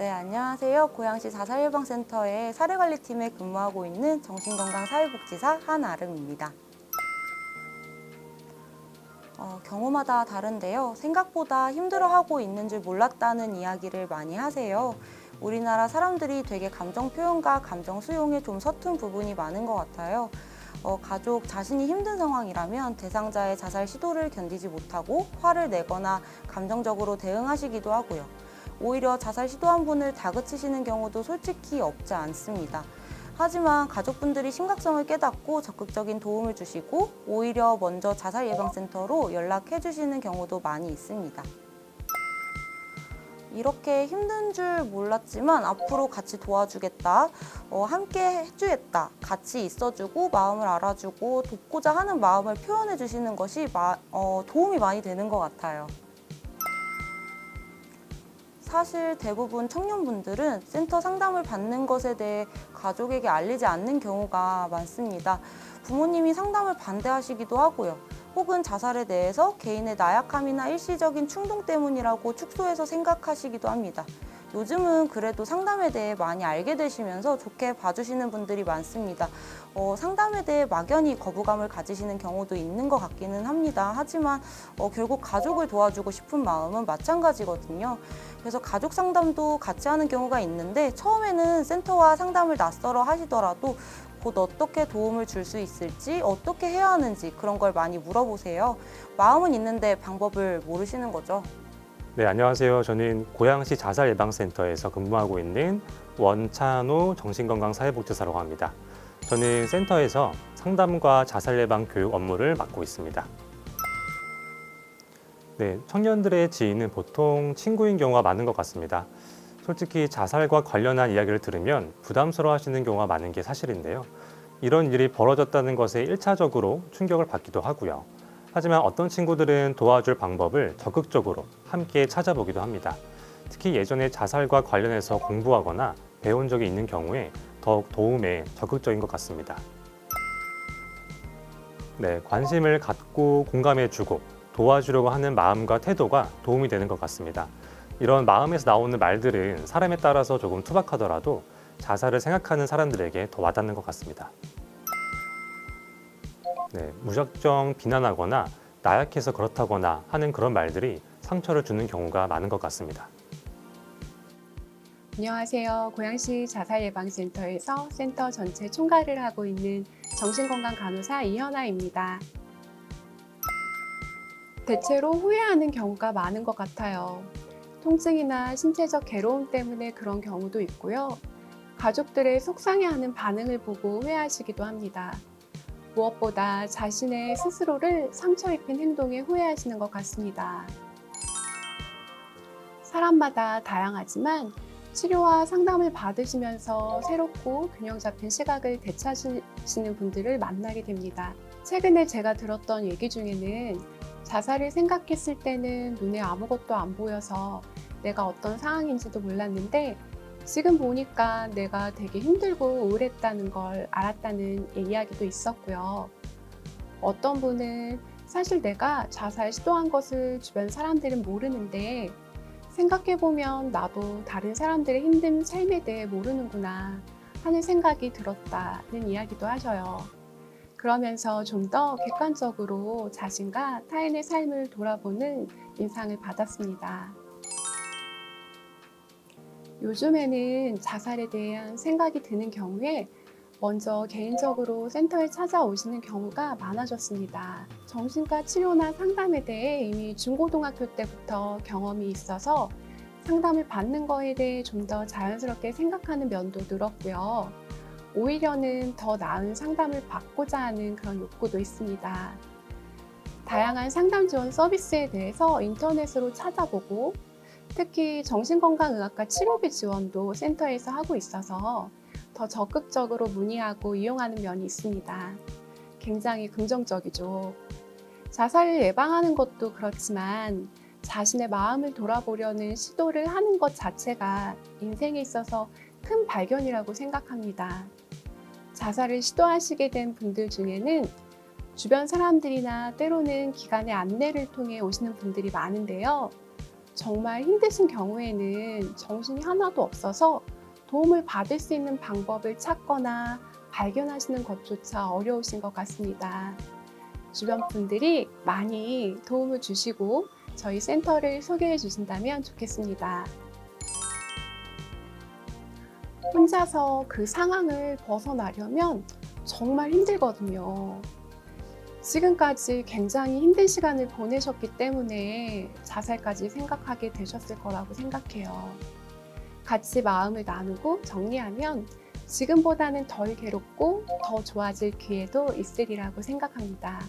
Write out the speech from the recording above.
네, 안녕하세요. 고양시 자살예방센터의 사례관리팀에 근무하고 있는 정신건강사회복지사 한아름입니다. 어, 경우마다 다른데요. 생각보다 힘들어하고 있는 줄 몰랐다는 이야기를 많이 하세요. 우리나라 사람들이 되게 감정 표현과 감정 수용에 좀 서툰 부분이 많은 것 같아요. 어, 가족 자신이 힘든 상황이라면 대상자의 자살 시도를 견디지 못하고 화를 내거나 감정적으로 대응하시기도 하고요. 오히려 자살 시도한 분을 다그치시는 경우도 솔직히 없지 않습니다. 하지만 가족분들이 심각성을 깨닫고 적극적인 도움을 주시고 오히려 먼저 자살 예방센터로 연락해 주시는 경우도 많이 있습니다. 이렇게 힘든 줄 몰랐지만 앞으로 같이 도와주겠다, 어, 함께 해주겠다, 같이 있어주고 마음을 알아주고 돕고자 하는 마음을 표현해 주시는 것이 마- 어, 도움이 많이 되는 것 같아요. 사실 대부분 청년분들은 센터 상담을 받는 것에 대해 가족에게 알리지 않는 경우가 많습니다. 부모님이 상담을 반대하시기도 하고요. 혹은 자살에 대해서 개인의 나약함이나 일시적인 충동 때문이라고 축소해서 생각하시기도 합니다. 요즘은 그래도 상담에 대해 많이 알게 되시면서 좋게 봐주시는 분들이 많습니다. 어, 상담에 대해 막연히 거부감을 가지시는 경우도 있는 것 같기는 합니다. 하지만 어, 결국 가족을 도와주고 싶은 마음은 마찬가지거든요. 그래서 가족 상담도 같이 하는 경우가 있는데 처음에는 센터와 상담을 낯설어 하시더라도 곧 어떻게 도움을 줄 수 있을지 어떻게 해야 하는지 그런 걸 많이 물어보세요. 마음은 있는데 방법을 모르시는 거죠. 네, 안녕하세요. 저는 고양시 자살예방센터에서 근무하고 있는 원찬호 정신건강사회복지사라고 합니다. 저는 센터에서 상담과 자살예방 교육 업무를 맡고 있습니다. 네, 청년들의 지인은 보통 친구인 경우가 많은 것 같습니다. 솔직히 자살과 관련한 이야기를 들으면 부담스러워 하시는 경우가 많은 게 사실인데요. 이런 일이 벌어졌다는 것에 일차적으로 충격을 받기도 하고요. 하지만 어떤 친구들은 도와줄 방법을 적극적으로 함께 찾아보기도 합니다. 특히 예전에 자살과 관련해서 공부하거나 배운 적이 있는 경우에 더욱 도움에 적극적인 것 같습니다. 네, 관심을 갖고 공감해주고 도와주려고 하는 마음과 태도가 도움이 되는 것 같습니다. 이런 마음에서 나오는 말들은 사람에 따라서 조금 투박하더라도 자살을 생각하는 사람들에게 더 와닿는 것 같습니다. 네, 무작정 비난하거나 나약해서 그렇다거나 하는 그런 말들이 상처를 주는 경우가 많은 것 같습니다. 안녕하세요. 고양시 자살예방센터에서 센터 전체 총괄을 하고 있는 정신건강 간호사 이현아입니다. 대체로 후회하는 경우가 많은 것 같아요. 통증이나 신체적 괴로움 때문에 그런 경우도 있고요. 가족들의 속상해하는 반응을 보고 후회하시기도 합니다. 무엇보다 자신의 스스로를 상처 입힌 행동에 후회하시는 것 같습니다. 사람마다 다양하지만 치료와 상담을 받으시면서 새롭고 균형 잡힌 시각을 되찾으시는 분들을 만나게 됩니다. 최근에 제가 들었던 얘기 중에는 자살을 생각했을 때는 눈에 아무것도 안 보여서 내가 어떤 상황인지도 몰랐는데 지금 보니까 내가 되게 힘들고 우울했다는 걸 알았다는 이야기도 있었고요. 어떤 분은 사실 내가 자살 시도한 것을 주변 사람들은 모르는데 생각해보면 나도 다른 사람들의 힘든 삶에 대해 모르는구나 하는 생각이 들었다는 이야기도 하셔요. 그러면서 좀 더 객관적으로 자신과 타인의 삶을 돌아보는 인상을 받았습니다. 요즘에는 자살에 대한 생각이 드는 경우에 먼저 개인적으로 센터에 찾아오시는 경우가 많아졌습니다. 정신과 치료나 상담에 대해 이미 중고등학교 때부터 경험이 있어서 상담을 받는 거에 대해 좀 더 자연스럽게 생각하는 면도 늘었고요. 오히려는 더 나은 상담을 받고자 하는 그런 욕구도 있습니다. 다양한 상담 지원 서비스에 대해서 인터넷으로 찾아보고 특히 정신건강의학과 치료비 지원도 센터에서 하고 있어서 더 적극적으로 문의하고 이용하는 면이 있습니다. 굉장히 긍정적이죠. 자살을 예방하는 것도 그렇지만 자신의 마음을 돌아보려는 시도를 하는 것 자체가 인생에 있어서 큰 발견이라고 생각합니다. 자살을 시도하시게 된 분들 중에는 주변 사람들이나 때로는 기관의 안내를 통해 오시는 분들이 많은데요. 정말 힘드신 경우에는 정신이 하나도 없어서 도움을 받을 수 있는 방법을 찾거나 발견하시는 것조차 어려우신 것 같습니다. 주변 분들이 많이 도움을 주시고 저희 센터를 소개해 주신다면 좋겠습니다. 혼자서 그 상황을 벗어나려면 정말 힘들거든요. 지금까지 굉장히 힘든 시간을 보내셨기 때문에 자살까지 생각하게 되셨을 거라고 생각해요. 같이 마음을 나누고 정리하면 지금보다는 덜 괴롭고 더 좋아질 기회도 있으리라고 생각합니다.